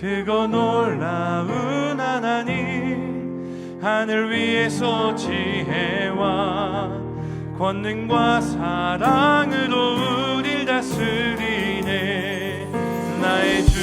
크고 놀라운 하나님 하늘 위에서 지혜와 권능과 사랑으로 우릴 다스리네. 나의 주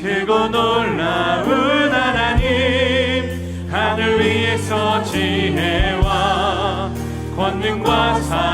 크고 놀라운 하나님 하늘 위에서 지혜와 권능과 사랑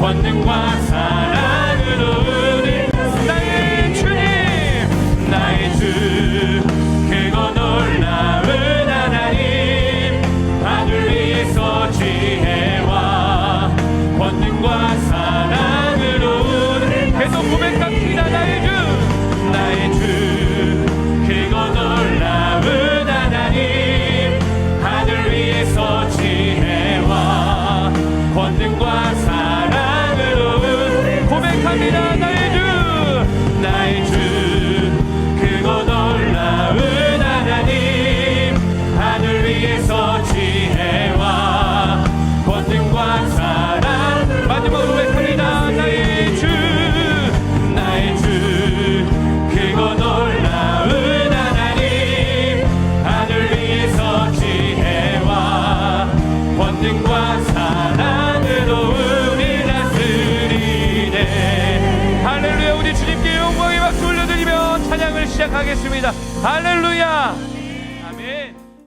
권능과 사랑으로 우리 나의 주님 나의 주 크고 놀라운 하나님 하늘 위에서 지혜와 권능과 고백합니다. 나의 주 나의 주. 크고 놀라운 하나님 하늘 위에서 지혜와 권능과 사랑. 마지막 하겠습니다. 할렐루야. 아멘.